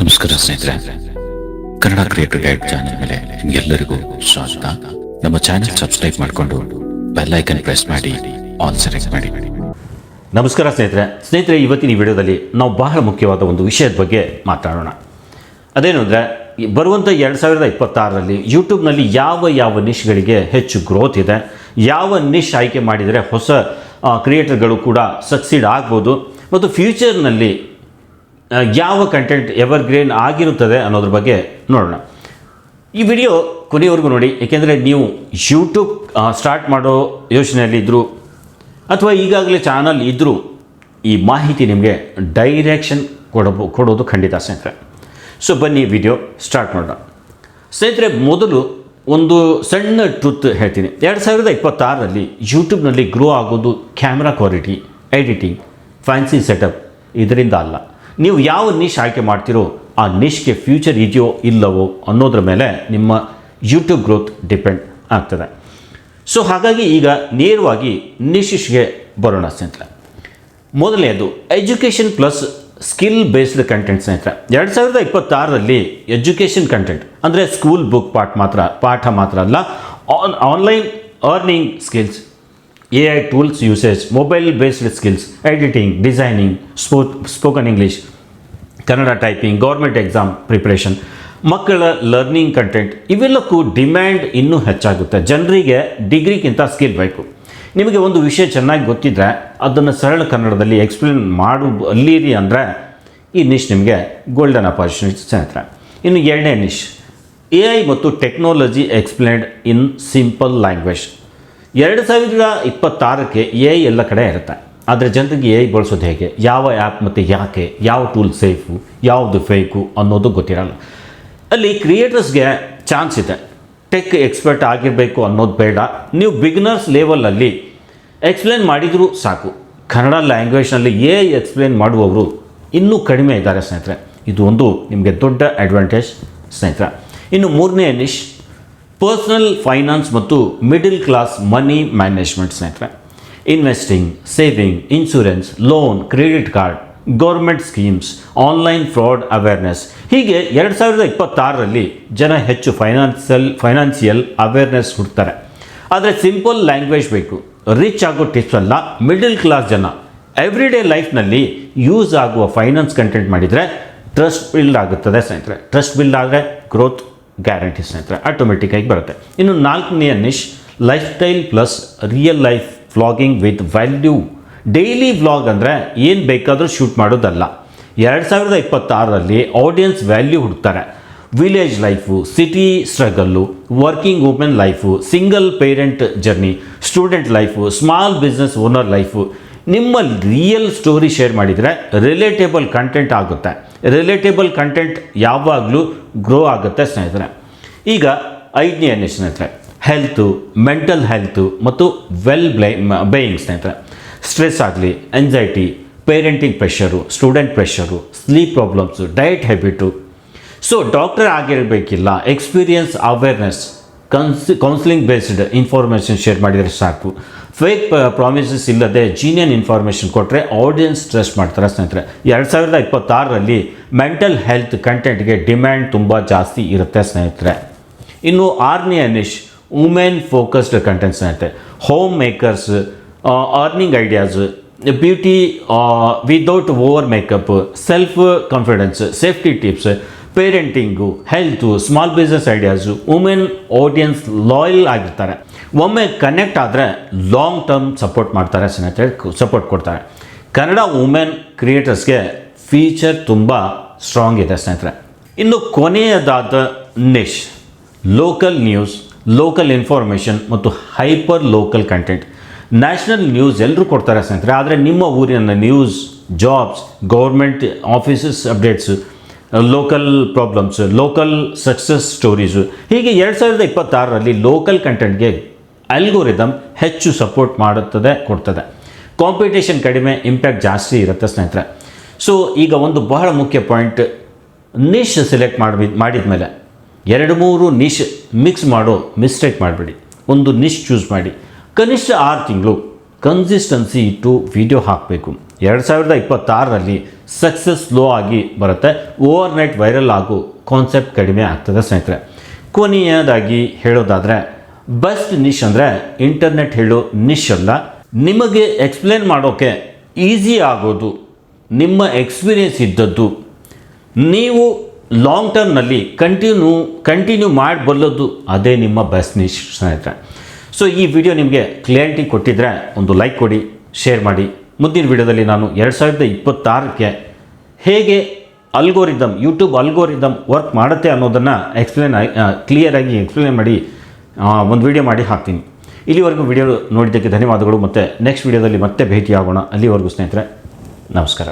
ನಮಸ್ಕಾರ ಸ್ನೇಹಿತರೆ. Kannada creator guide channel ಮೇಲೆ ಎಲ್ಲರಿಗೂ ಸ್ವಾಗತ. ನಮ್ಮ ಚಾನೆಲ್ ಸಬ್ಸ್ಕ್ರೈಬ್ ಮಾಡಿಕೊಂಡು ಬೆಲ್ ಐಕನ್ ಪ್ರೆಸ್ ಮಾಡಿ, ಆಲ್ ಸೆಲೆಕ್ಟ್ ಮಾಡಿ. ನಮಸ್ಕಾರ ಸ್ನೇಹಿತರೆ. ಸ್ನೇಹಿತರೆ, ಇವತ್ತಿನ ವಿಡಿಯೋದಲ್ಲಿ ನಾವು ಬಹಳ ಮುಖ್ಯವಾದ ಒಂದು ವಿಷಯದ ಬಗ್ಗೆ ಮಾತಾಡೋಣ. ಅದೇನು ಅಂದರೆ ಬರುವಂಥ ಎರಡು ಸಾವಿರದ ಇಪ್ಪತ್ತಾರರಲ್ಲಿ ಯೂಟ್ಯೂಬ್ನಲ್ಲಿ ಯಾವ ಯಾವ ನಿಶ್ಗಳಿಗೆ ಹೆಚ್ಚು ಗ್ರೋತ್ ಇದೆ, ಯಾವ ನಿಶ್ ಆಯ್ಕೆ ಮಾಡಿದರೆ ಹೊಸ ಕ್ರಿಯೇಟರ್ಗಳು ಕೂಡ ಸಕ್ಸೀಡ್ ಆಗ್ಬೋದು, ಮತ್ತು ಫ್ಯೂಚರ್ನಲ್ಲಿ ಯಾವ ಕಂಟೆಂಟ್ ಎವರ್ ಗ್ರೀನ್ ಆಗಿರುತ್ತದೆ ಅನ್ನೋದ್ರ ಬಗ್ಗೆ ನೋಡೋಣ. ಈ ವಿಡಿಯೋ ಕೊನೆಯವರೆಗೂ ನೋಡಿ, ಏಕೆಂದರೆ ನೀವು ಯೂಟ್ಯೂಬ್ ಸ್ಟಾರ್ಟ್ ಮಾಡೋ ಯೋಚನೆಯಲ್ಲಿ ಇದ್ದರೂ ಅಥವಾ ಈಗಾಗಲೇ ಚಾನಲ್ ಇದ್ದರೂ ಈ ಮಾಹಿತಿ ನಿಮಗೆ ಡೈರೆಕ್ಷನ್ ಕೊಡಬೋ, ಕೊಡೋದು ಖಂಡಿತ ಸ್ನೇಹಿತರೆ. ಸೊ ಬನ್ನಿ ವಿಡಿಯೋ ಸ್ಟಾರ್ಟ್ ಮಾಡೋಣ. ಸ್ನೇಹಿತರೆ, ಮೊದಲು ಒಂದು ಸಣ್ಣ ಟ್ರೂತ್ ಹೇಳ್ತೀನಿ. ಎರಡು ಸಾವಿರದ ಇಪ್ಪತ್ತಾರರಲ್ಲಿ ಯೂಟ್ಯೂಬ್ನಲ್ಲಿ ಗ್ರೋ ಆಗೋದು camera quality editing fancy setup ಇದರಿಂದ ಅಲ್ಲ. ನೀವು ಯಾವ ನಿಶ್ ಆಯ್ಕೆ ಮಾಡ್ತೀರೋ ಆ ನಿಶ್ಗೆ ಫ್ಯೂಚರ್ ಇದೆಯೋ ಇಲ್ಲವೋ ಅನ್ನೋದ್ರ ಮೇಲೆ ನಿಮ್ಮ ಯೂಟ್ಯೂಬ್ ಗ್ರೋತ್ ಡಿಪೆಂಡ್ ಆಗ್ತದೆ. ಸೊ ಹಾಗಾಗಿ ಈಗ ನೇರವಾಗಿ ನಿಶಿಶ್ಗೆ ಬರೋಣ ಸ್ನೇಹಿತರೆ. ಮೊದಲನೇದು education plus skill based content ಸ್ನೇಹಿತರೆ. ಎರಡು ಸಾವಿರದ ಇಪ್ಪತ್ತಾರರಲ್ಲಿ ಎಜುಕೇಷನ್ ಕಂಟೆಂಟ್ ಅಂದರೆ ಸ್ಕೂಲ್ ಬುಕ್ ಪಾಠ ಮಾತ್ರ ಪಾಠ ಮಾತ್ರ ಅಲ್ಲ on online earning skills A I tools usage mobile based skills editing designing spo spoken English Kannada typing government exam preparation ಮಕ್ಕಳ ಲರ್ನಿಂಗ್ ಕಂಟೆಂಟ್ ಇವೆಲ್ಲಕ್ಕೂ ಡಿಮ್ಯಾಂಡ್ ಇನ್ನೂ ಹೆಚ್ಚಾಗುತ್ತೆ. ಜನರಿಗೆ ಡಿಗ್ರಿಗಿಂತ ಸ್ಕಿಲ್ ಬೇಕು. ನಿಮಗೆ ಒಂದು ವಿಷಯ ಚೆನ್ನಾಗಿ ಗೊತ್ತಿದ್ದರೆ ಅದನ್ನು ಸರಳ ಕನ್ನಡದಲ್ಲಿ ಎಕ್ಸ್ಪ್ಲೇನ್ ಮಾಡು, ಅಲ್ಲಿರಿ ಅಂದರೆ ಈ ನಿಶ್ ನಿಮಗೆ ಗೋಲ್ಡನ್ ಅಪಾರ್ಚುನಿಟಿ ಸ್ನೇಹಿತರೆ. ಇನ್ನು ಎರಡನೇ ನಿಶ್ ಎ ಐ ಮತ್ತು technology explained in simple language ಎರಡು ಸಾವಿರದ ಇಪ್ಪತ್ತಾರಕ್ಕೆ ಎ ಐ ಎಲ್ಲ ಕಡೆ ಇರುತ್ತೆ. ಆದರೆ ಜನರಿಗೆ ಏ ಬಳಸೋದು ಹೇಗೆ? ಯಾವ ಆ್ಯಪ್ ಮತ್ತು ಯಾಕೆ? ಯಾವ ಟೂಲ್ ಸೇಫು ಯಾವುದು ಫೇಕು ಅನ್ನೋದು ಗೊತ್ತಿರಲ್ಲ. ಅಲ್ಲಿ ಕ್ರಿಯೇಟರ್ಸ್ಗೆ ಚಾನ್ಸ್ ಇದೆ. ಟೆಕ್ ಎಕ್ಸ್ಪರ್ಟ್ ಆಗಿರಬೇಕು ಅನ್ನೋದು ಬೇಡ. ನೀವು ಬಿಗಿನರ್ಸ್ ಲೆವೆಲಲ್ಲಿ ಎಕ್ಸ್ಪ್ಲೇನ್ ಮಾಡಿದರೂ ಸಾಕು. ಕನ್ನಡ ಲ್ಯಾಂಗ್ವೇಜ್ನಲ್ಲಿ ಏ ಎಕ್ಸ್ಪ್ಲೇನ್ ಮಾಡುವವರು ಇನ್ನೂ ಕಡಿಮೆ ಇದ್ದಾರೆ ಸ್ನೇಹಿತರೆ. ಇದು ಒಂದು ನಿಮಗೆ ದೊಡ್ಡ ಅಡ್ವಾಂಟೇಜ್ ಸ್ನೇಹಿತರೆ. ಇನ್ನು ಮೂರನೇ ನಿಶ್ ಪರ್ಸ್ನಲ್ ಫೈನಾನ್ಸ್ ಮತ್ತು ಮಿಡಿಲ್ ಕ್ಲಾಸ್ ಮನಿ ಮ್ಯಾನೇಜ್ಮೆಂಟ್ ಸ್ನೇಹಿತರೆ. Investing saving insurance loan credit card government schemes online fraud awareness ಹೀಗೆ ಎರಡು ಸಾವಿರದ ಇಪ್ಪತ್ತಾರರಲ್ಲಿ ಜನ ಹೆಚ್ಚು ಫೈನಾನ್ಸಿಯಲ್ ಫೈನಾನ್ಸಿಯಲ್ ಅವೇರ್ನೆಸ್ ಹುಡ್ತಾರೆ. ಆದರೆ ಸಿಂಪಲ್ ಲ್ಯಾಂಗ್ವೇಜ್ ಬೇಕು. ರಿಚ್ ಆಗೋ ಟಿಪ್ಸ್ ಅಲ್ಲ ಮಿಡಲ್ ಕ್ಲಾಸ್ ಜನ ಎವ್ರಿಡೇ ಲೈಫ್ನಲ್ಲಿ ಯೂಸ್ ಆಗುವ ಫೈನಾನ್ಸ್ ಕಂಟೆಂಟ್ ಮಾಡಿದರೆ ಟ್ರಸ್ಟ್ ಬಿಲ್ಡ್ ಆಗುತ್ತದೆ ಸ್ನೇಹಿತರೆ. ಟ್ರಸ್ಟ್ ಬಿಲ್ಡ್ ಆದರೆ ಗ್ರೋತ್ ಗ್ಯಾರಂಟಿ ಸ್ನೇಹಿತರೆ ಆಟೋಮೆಟಿಕ್ಕಾಗಿ ಬರುತ್ತೆ. ಇನ್ನು ನಾಲ್ಕನೆಯ niche lifestyle plus real life vlogging with value daily vlog ಅಂದರೆ ಏನು ಬೇಕಾದರೂ ಶೂಟ್ ಮಾಡೋದಲ್ಲ. ಎರಡು ಸಾವಿರದ ಇಪ್ಪತ್ತಾರರಲ್ಲಿ audience value ಹುಡ್ತಾರೆ. Village life city struggle working women life single parent journey student life small business owner life ನಿಮ್ಮ ರಿಯಲ್ ಸ್ಟೋರಿ ಶೇರ್ ಮಾಡಿದರೆ relatable content ಆಗುತ್ತೆ. ರಿಲೇಟೇಬಲ್ ಕಂಟೆಂಟ್ ಯಾವಾಗಲೂ ಗ್ರೋ ಆಗುತ್ತೆ, ಸ್ನೇಹಿತರೆ. ಈಗ ಐದನೇ ಸ್ನೇಹಿತರೆ ಹೆಲ್ತು ಮೆಂಟಲ್ ಹೆಲ್ತು ಮತ್ತು ವೆಲ್ ಬ್ಲೈ ಬೇಯಿಂಗ್ ಸ್ನೇಹಿತರೆ. ಸ್ಟ್ರೆಸ್ ಆಗಲಿ anxiety parenting pressure student pressure sleep problems diet habit so doctor ಆಗಿರಬೇಕಿಲ್ಲ experience awareness cons counselling based information share ಮಾಡಿದರೆ ಸಾಕು. ಫೇಕ್ ಪ್ರಾಮಿಸಸ್ ಇಲ್ಲದೆ ಜೀನಿಯನ್ ಇನ್ಫಾರ್ಮೇಷನ್ ಕೊಟ್ಟರೆ ಆಡಿಯನ್ಸ್ ಟ್ರಸ್ಟ್ ಮಾಡ್ತಾರೆ ಸ್ನೇಹಿತರೆ. ಎರಡು ಸಾವಿರದ ಇಪ್ಪತ್ತಾರರಲ್ಲಿ ಮೆಂಟಲ್ ಹೆಲ್ತ್ ಕಂಟೆಂಟ್ಗೆ ಡಿಮ್ಯಾಂಡ್ ತುಂಬ ಜಾಸ್ತಿ ಇರುತ್ತೆ ಸ್ನೇಹಿತರೆ. ಇನ್ನು ಆರ್ನಿ ನಿಶ್ ವುಮೆನ್ ಫೋಕಸ್ಡ್ ಕಂಟೆಂಟ್ಸ್ ಸ್ನೇಹಿತರೆ home makers earning ideas beauty without over makeup self confidence safety tips parenting health small business ideas women audience loyal ಆಗಿರ್ತಾರೆ. ಒಮ್ಮೆ ಕನೆಕ್ಟ್ ಆದರೆ ಲಾಂಗ್ ಟರ್ಮ್ ಸಪೋರ್ಟ್ ಮಾಡ್ತಾರೆ ಸ್ನೇಹಿತರೆ ಸಪೋರ್ಟ್ ಕೊಡ್ತಾರೆ. ಕನ್ನಡ ವುಮೆನ್ ಕ್ರಿಯೇಟರ್ಸ್ಗೆ ಫೀಚರ್ ತುಂಬ strong ಇದೆ ಸ್ನೇಹಿತರೆ. ಇನ್ನು ಕೊನೆಯದಾದ niche local news local information ಮತ್ತು hyper local content national news ಎಲ್ಲರೂ ಕೊಡ್ತಾರೆ ಸ್ನೇಹಿತರೆ, ಆದರೆ ನಿಮ್ಮ ಊರಿನ news jobs government offices updates local problems local success stories ಹೀಗೆ ಎರಡು ಸಾವಿರದ ಇಪ್ಪತ್ತಾರರಲ್ಲಿ ಲೋಕಲ್ ಕಂಟೆಂಟ್ಗೆ ಅಲ್ಗೋರಿದಮ್ ಹೆಚ್ಚು ಸಪೋರ್ಟ್ ಮಾಡುತ್ತದೆ, ಕೊಡ್ತದೆ. ಕಾಂಪಿಟೇಷನ್ ಕಡಿಮೆ ಇಂಪ್ಯಾಕ್ಟ್ ಜಾಸ್ತಿ ಇರುತ್ತೆ ಸ್ನೇಹಿತರೆ. ಸೊ ಈಗ ಒಂದು ಬಹಳ ಮುಖ್ಯ ಪಾಯಿಂಟ್ ನಿಶ್ ಸೆಲೆಕ್ಟ್ ಮಾಡಿ ಮಾಡಿದ ಮೇಲೆ ಎರಡು ಮೂರು ನಿಶ್ ಮಿಕ್ಸ್ ಮಾಡೋ ಮಿಸ್ಟೇಕ್ ಮಾಡಬೇಡಿ. ಒಂದು ನಿಶ್ ಚೂಸ್ ಮಾಡಿ. ಕನಿಷ್ಠ ಆರು ತಿಂಗಳು ಕನ್ಸಿಸ್ಟೆನ್ಸಿ ಇಟ್ಟು ವಿಡಿಯೋ ಹಾಕಬೇಕು. ಎರಡು ಸಾವಿರದ ಇಪ್ಪತ್ತಾರರಲ್ಲಿ ಸಕ್ಸಸ್ ಸ್ಲೋ ಆಗಿ ಬರುತ್ತೆ. ಓವರ್ ನೈಟ್ ವೈರಲ್ ಆಗೋ ಕಾನ್ಸೆಪ್ಟ್ ಕಡಿಮೆ ಆಗ್ತದೆ ಸ್ನೇಹಿತರೆ. ಕೊನೆಯದಾಗಿ ಹೇಳೋದಾದರೆ ಬೆಸ್ಟ್ ನಿಶ್ ಅಂದರೆ ಇಂಟರ್ನೆಟ್ ಹೇಳೋ ನಿಶ್ ಅಲ್ಲ. ನಿಮಗೆ ಎಕ್ಸ್ಪ್ಲೇನ್ ಮಾಡೋಕ್ಕೆ ಈಸಿ ಆಗೋದು, ನಿಮ್ಮ ಎಕ್ಸ್ಪೀರಿಯನ್ಸ್ ಇದ್ದದ್ದು, ನೀವು ಲಾಂಗ್ ಟರ್ಮ್ನಲ್ಲಿ ಕಂಟಿನ್ಯೂ ಕಂಟಿನ್ಯೂ ಮಾಡಬಲ್ಲದ್ದು ಅದೇ ನಿಮ್ಮ ಬೆಸ್ಟ್ ಸ್ನೇಹಿತರೆ. ಸೊ ಈ ವಿಡಿಯೋ ನಿಮಗೆ ಕ್ಲಿಯರಿಟಿ ಕೊಟ್ಟಿದ್ದರೆ ಒಂದು ಲೈಕ್ ಕೊಡಿ ಶೇರ್ ಮಾಡಿ. ಮುಂದಿನ ವಿಡಿಯೋದಲ್ಲಿ ನಾನು ಎರಡು ಸಾವಿರದ ಇಪ್ಪತ್ತಾರಕ್ಕೆ ಹೇಗೆ ಅಲ್ಗೋರಿದಮ್ ಯೂಟ್ಯೂಬ್ ಅಲ್ಗೋರಿದಮ್ ವರ್ಕ್ ಮಾಡುತ್ತೆ ಅನ್ನೋದನ್ನು ಎಕ್ಸ್ಪ್ಲೇನ್ ಕ್ಲಿಯರಾಗಿ ಎಕ್ಸ್ಪ್ಲೇನ್ ಮಾಡಿ ಒಂದು ವಿಡಿಯೋ ಮಾಡಿ ಹಾಕ್ತೀನಿ. ಇಲ್ಲಿವರೆಗೂ ವಿಡಿಯೋ ನೋಡಿದ್ದಕ್ಕೆ ಧನ್ಯವಾದಗಳು. ಮತ್ತು ನೆಕ್ಸ್ಟ್ ವಿಡಿಯೋದಲ್ಲಿ ಮತ್ತೆ ಭೇಟಿಯಾಗೋಣ. ಅಲ್ಲಿವರೆಗೂ ಸ್ನೇಹಿತರೆ, ನಮಸ್ಕಾರ.